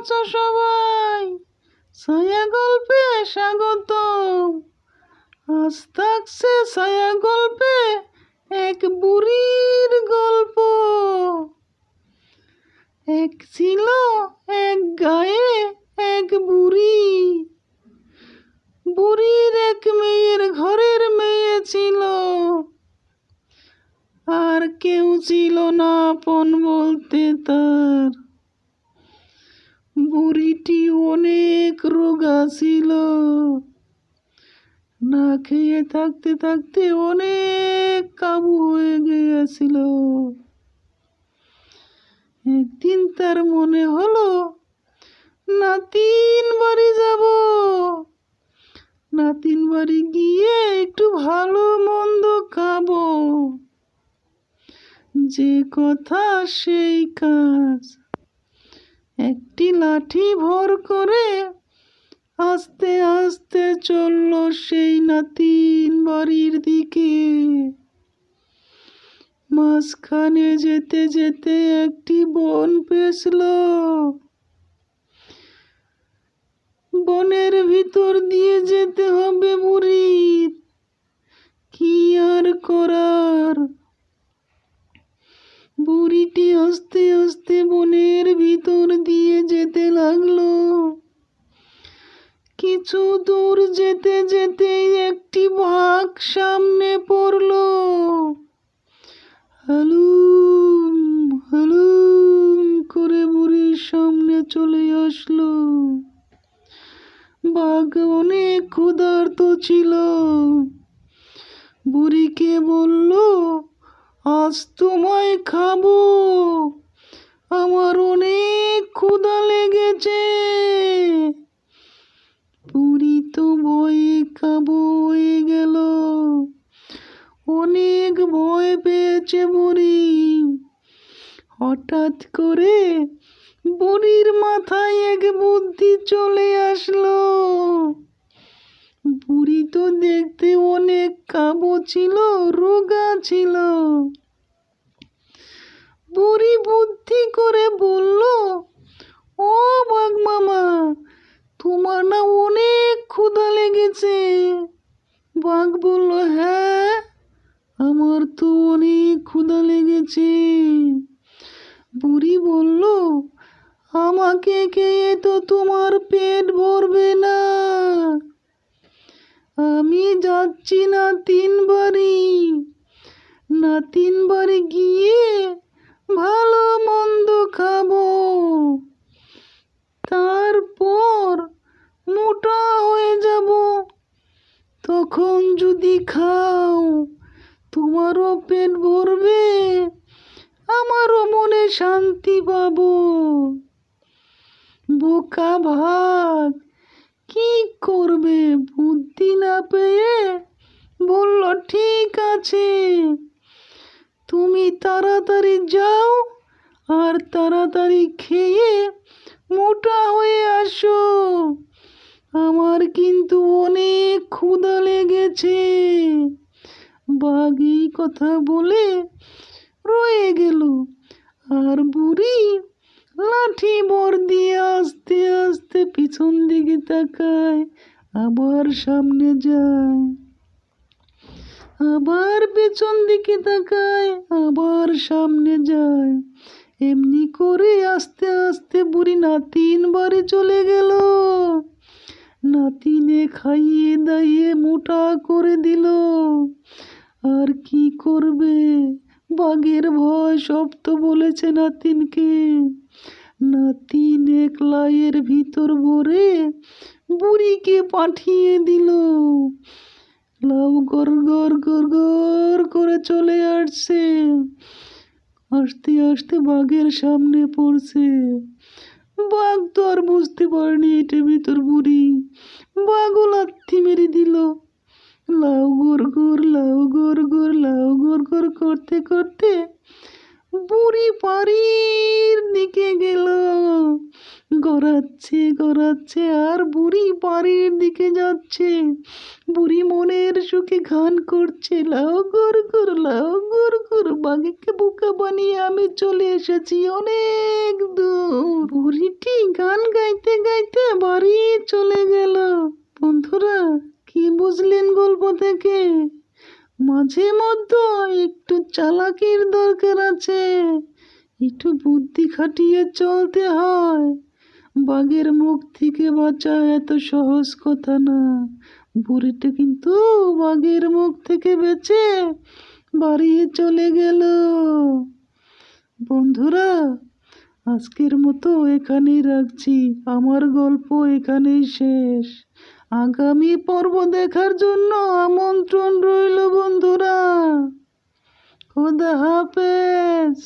আছো সবাই? ছায়া গল্পে স্বাগত। আজ থাকছে ছায়া গল্পে এক বুড়ির গল্প। এক ছিল এক গায়ে এক বুড়ি। বুড়ির এক মেয়ের ঘরের মেয়ে ছিল। আর কেউ ছিল না আপন বলতে তার। বুড়িটি অনেক রোগা ছিল। না খেয়ে থাকতে থাকতে অনেক কাবু হয়ে গিয়েছিল। একদিন তার মনে হলো নাতিন বাড়ি যাব। নাতিন বাড়ি গিয়ে একটু ভালো মন্দ খাব। যে কথা, সেই কাজ। একটি লাঠি ভর করে আস্তে আস্তে চলল সেই নাতিন বাড়ির দিকে। মাঝখানে যেতে যেতে একটি বন পেছল। বনের ভিতর দিয়ে যেতে হবে বুড়ির কি আর করার? বুড়িটি আস্তে আস্তে বনের ভিতর দিয়ে যেতে লাগল। কিছু দূর যেতে যেতে একটি বাঘ সামনে পড়ল। হালুম হালুম করে বুড়ির সামনে চলে আসলো। বাঘ অনেক ক্ষুধার্ত ছিল। বুড়িকে বলল আজ তোমায় খাব। আমার অনেক ক্ষুধা লেগেছে। বুড়ি তো ভয়ে কাবু হয়ে গেল। অনেক ভয় পেয়েছে বুড়ি। হঠাৎ করে বুড়ির মাথায় এক বুদ্ধি চলে আসলো। তো দেখতে অনেক কাবু ছিল, রোগা ছিল। বুড়ি বুদ্ধি করে বলল, ও বাঘ মামা, তোমার না অনেক ক্ষুধা লেগেছে। বাঘ বলল হ্যাঁ আমার তো অনেক ক্ষুধা লেগেছে। বুড়ি বলল, আমাকে খেয়ে তো তোমার পেট ভরবে না। আমি যাচ্ছি না তিন বাড়ি। না তিন বাড়ি গিয়ে ভালো মন্দ খাব। তারপর মোটা হয়ে যাব। তখন যদি খাও, তোমারও পেট ভরবে, আমারও মনে শান্তি পাবো। বোকা ভাগ কি করবে? বুদ্ধি না পেয়ে বলল, ঠিক আছে। তুমি তাড়াতাড়ি যাও আর তাড়াতাড়ি খেয়ে মোটা হয়ে আসো। আমার কিন্তু অনেক ক্ষুধা লেগেছে। বাঘ এই কথা বলে রয়ে গেল। আর বুড়ি লাঠি বর তাকায়, আবার সামনে যায়। আবার পেছন দিকে তাকায়, আবার সামনে যায়। এমনি করে আস্তে আস্তে বুড়ি নাতিন বাড়ি চলে গেল। নাতিনে খাইয়ে দাইয়ে মোটা করে দিল। আর কি করবে? বাঘের ভয় সব তো বলেছে নাতিনকে। নাতিন একলাইয়ের ভিতর ভরে বুড়িকে পাঠিয়ে দিল। লাউ গর গর গর গর করে চলে আসছে। আসতে আসতে বাঘের সামনে পড়ছে। বাঘ তো আর বুঝতে পারেনি এটা ভিতর বুড়ি। বাঘও লাথি মেরে দিল। লাউ গোর গোর, লাউ গোর গোর লাউ গোর গোর করতে করতে বুড়ি বাড়ির দিকে গেল গড়াচ্ছে আর বুড়ি বাড়ির দিকে যাচ্ছে। বুড়ি মনের সুখে গান করছে। লাও গর গর লাও গর গর বাঘেকে বোকা বানিয়ে আমি চলে এসেছি অনেক দূর। বুড়িটি গান গাইতে গাইতে বাড়ি চলে গেল। বন্ধুরা, কি বুঝলেন গল্প থেকে? মাঝে মধ্যে একটু চালাকির দরকার আছে। একটু বুদ্ধি খাটিয়ে চলতে হয়। বাঘের মুখ থেকে বাঁচা এত সহজ কথা না। বুড়িটা কিন্তু বাঘের মুখ থেকে বেঁচে বাড়ি চলে গেল। বন্ধুরা, আজকের মতো এখানেই রাখছি। আমার গল্প এখানেই শেষ। আগামী পর্ব দেখার জন্য আমন্ত্রণ রইল বন্ধুরা। খোদা হাফেজ।